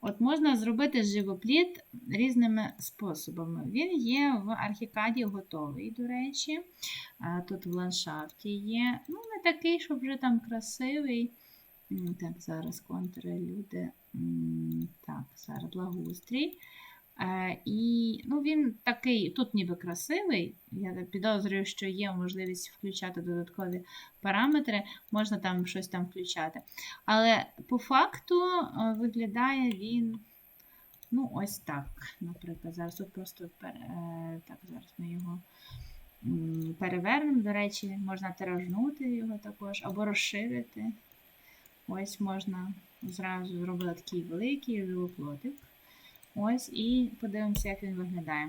От можна зробити живопліт різними способами. Він є в архікаді готовий, до речі. Тут в ландшафті є. Ну, не такий, щоб вже там красивий. Так, зараз контури люди. Так, зараз благоустрій. Е, І ну, він такий, тут ніби красивий. Я підозрюю, що є можливість включати додаткові параметри, можна там щось там включати. Але по факту е, виглядає він ну, ось так. Наприклад, зараз тут просто пер- е, так, зараз ми його перевернемо. До речі, можна тиражнути його також або розширити. Ось можна зразу зробити такий великий живоплотик. Ось, і подивимося, як він виглядає.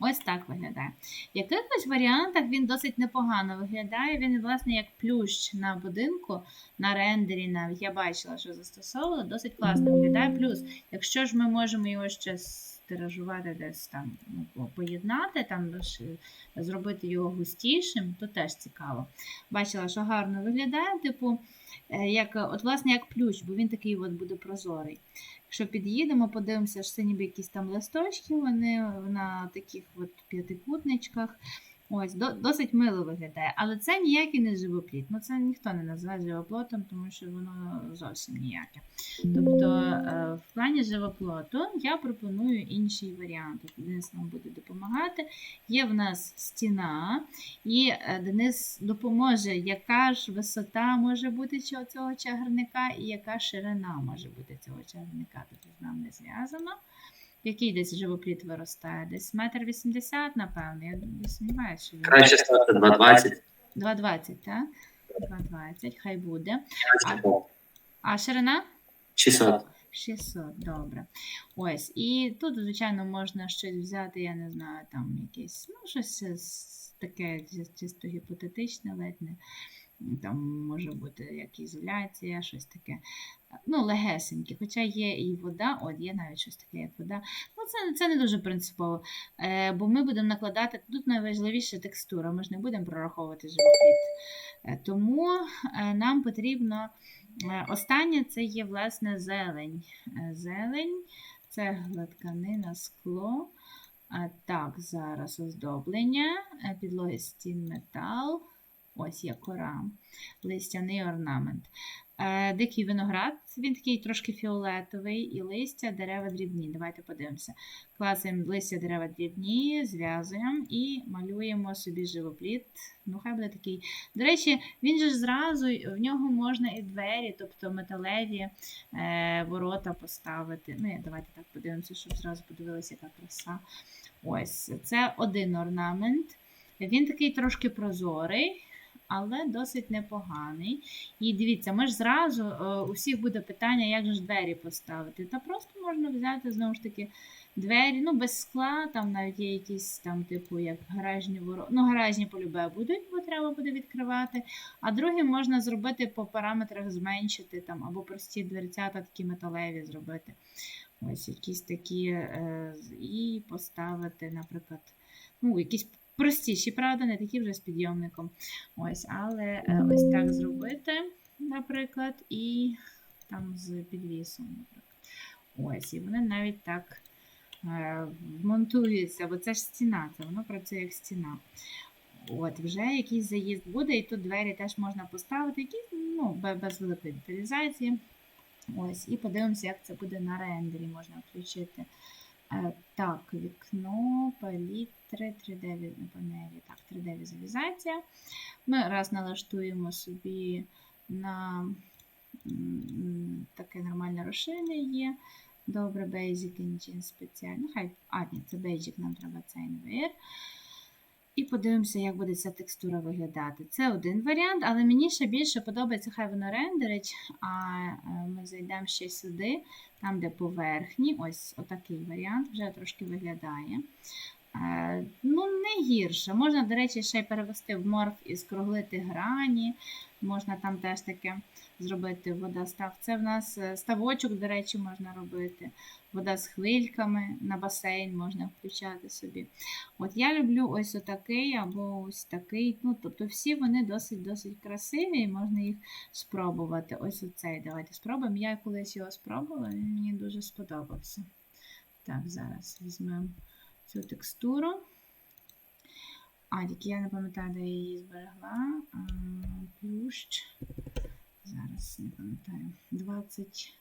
Ось так виглядає. В якихось варіантах він досить непогано виглядає. Він, власне, як плющ на будинку, на рендері навіть. Я бачила, що застосовували, досить класно виглядає. Плюс, якщо ж ми можемо його ще стиражувати десь там, ну, поєднати, там, зробити його густішим, то теж цікаво. Бачила, що гарно виглядає, типу, е, як, от, власне, як плющ, бо він такий от буде прозорий. Якщо під'їдемо, подивимося, що це ніби якісь там листочки, вони на таких от п'ятикутничках. Ось, до, досить мило виглядає. Але це ніякий не живопліт. Ну, це ніхто не називає живоплотом, тому що воно зовсім ніяке. Тобто, е, в плані живоплоту я пропоную інший варіант. Денис нам буде допомагати. Є в нас стіна, і е, Денис допоможе, яка ж висота може бути цього- чагарника і яка ширина може бути цього чагарника. Тут з нами не зв'язано. Який десь живопліт виростає? Десь метр вісімдесят, напевно. Я не сумніваюся, що він Краще ставити 2,20. 2,20, так? 2,20, хай буде. краще А ширина? 600. 600, добре. Ось. І тут, звичайно, можна щось взяти, я не знаю, там якесь, ну, щось таке чисто гіпотетичне, ледь не. Там може бути як ізоляція, щось таке. Ну, легесеньке. Хоча є і вода, от є навіть щось таке, як вода. Ну, це, це не дуже принципово. Е, бо ми будемо накладати, тут найважливіше текстура, ми ж не будемо прораховувати живопліт. Е, тому е, нам потрібно. Е, Останнє це є, власне, зелень. Е, Зелень, цегла, тканина, скло. А, Так, зараз оздоблення, підлоги стін метал. Ось є кора, листяний орнамент. Е, Дикий виноград, він такий трошки фіолетовий, і листя, дерева дрібні. Давайте подивимося. Класимо листя дерева дрібні, зв'язуємо і малюємо собі живопліт. Ну, хай буде такий. До речі, він же зразу, в нього можна і двері, тобто металеві е, ворота поставити. Ну, давайте так подивимося, щоб зразу подивилися, яка краса. Ось, це один орнамент. Він такий трошки прозорий, але досить непоганий. І дивіться, ми ж зразу е, у всіх буде питання, як ж двері поставити. Та просто можна взяти знову ж таки двері, ну без скла, там навіть є якісь там, типу, як гаражні ворота. Ну, гаражні полюбе будуть, бо треба буде відкривати. А другі можна зробити по параметрах зменшити там, або прості дверцята такі металеві зробити. Ось якісь такі, е, і поставити, наприклад, ну, якісь простіші, правда, не такі вже з підйомником. Ось, але е, ось так зробити, наприклад, і там з підвісом. Ось, і вони навіть так е, монтуються, бо це ж стіна, це воно працює як стіна. От, вже якийсь заїзд буде, і тут двері теж можна поставити, які ну, без великої деталізації. Ось, і подивимося, як це буде на рендері, можна включити. Е, так, вікно, палітри, 3D ві- панелі. Так, 3D візуалізація. Ми раз налаштуємо собі на таке нормальне розширення є. Добре, Basic Engine спеціально. Ну, хай, а, ні, це Basic, нам треба це NVR. І подивимося, як буде ця текстура виглядати. Це один варіант, але мені ще більше подобається, хай воно рендерить. А е, ми зайдемо ще сюди, там, де поверхні. Ось отакий варіант вже трошки виглядає. Е, Ну, не гірше. Можна, до речі, ще й перевести в морф і скруглити грані. Можна там теж таке зробити водостав. Це в нас е, ставочок, до речі, можна робити. Вода з хвильками на басейн можна включати собі. От я люблю ось отакий або ось такий. Ну, тобто всі вони досить-досить красиві і можна їх спробувати. Ось оцей. Давайте спробуємо. Я колись його спробувала, він мені дуже сподобався. Так, зараз візьмемо цю текстуру. А, тільки я не пам'ятаю, де я її зберегла. Плющ. Зараз не пам'ятаю. 20.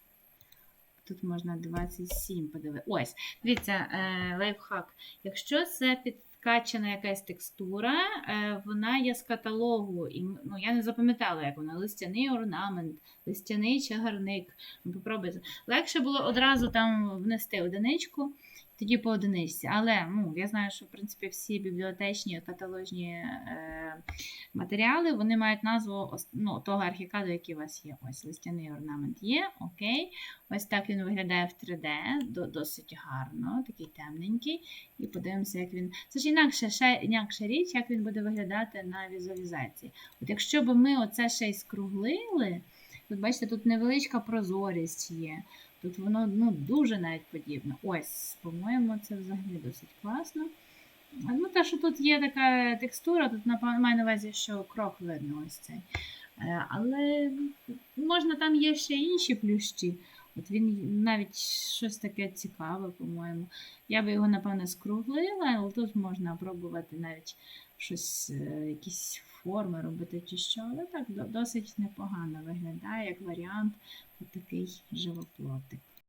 Тут можна 27 подивитися. Ось, дивіться, е, лайфхак. Якщо це підкачана якась текстура, е, вона є з каталогу. І, ну, я не запам'ятала, як вона. Листяний орнамент, листяний чагарник. Ну, Попробуйте. Легше було одразу там внести одиничку, тоді по одиничці. Але ну, я знаю, що в принципі всі бібліотечні каталожні е, матеріали вони мають назву ну, того архікаду, який у вас є. Ось листяний орнамент є, окей. Ось так він виглядає в 3D, досить гарно, такий темненький. І подивимося, як він. Це ж інакше, ще інакша річ, як він буде виглядати на візуалізації. От якщо б ми оце ще й скруглили, тут бачите, тут невеличка прозорість є. Тут воно ну, дуже навіть подібне. Ось, по-моєму, це взагалі досить класно. Ну, те, що тут є така текстура, тут маю на увазі, що крок видно ось цей. Е, Але можна там є ще інші плющі. От він навіть щось таке цікаве, по-моєму. Я би його, напевно, скруглила, але тут можна пробувати навіть щось, е, якісь форми робити чи що. Але так досить непогано виглядає як варіант, от такий живоплотик.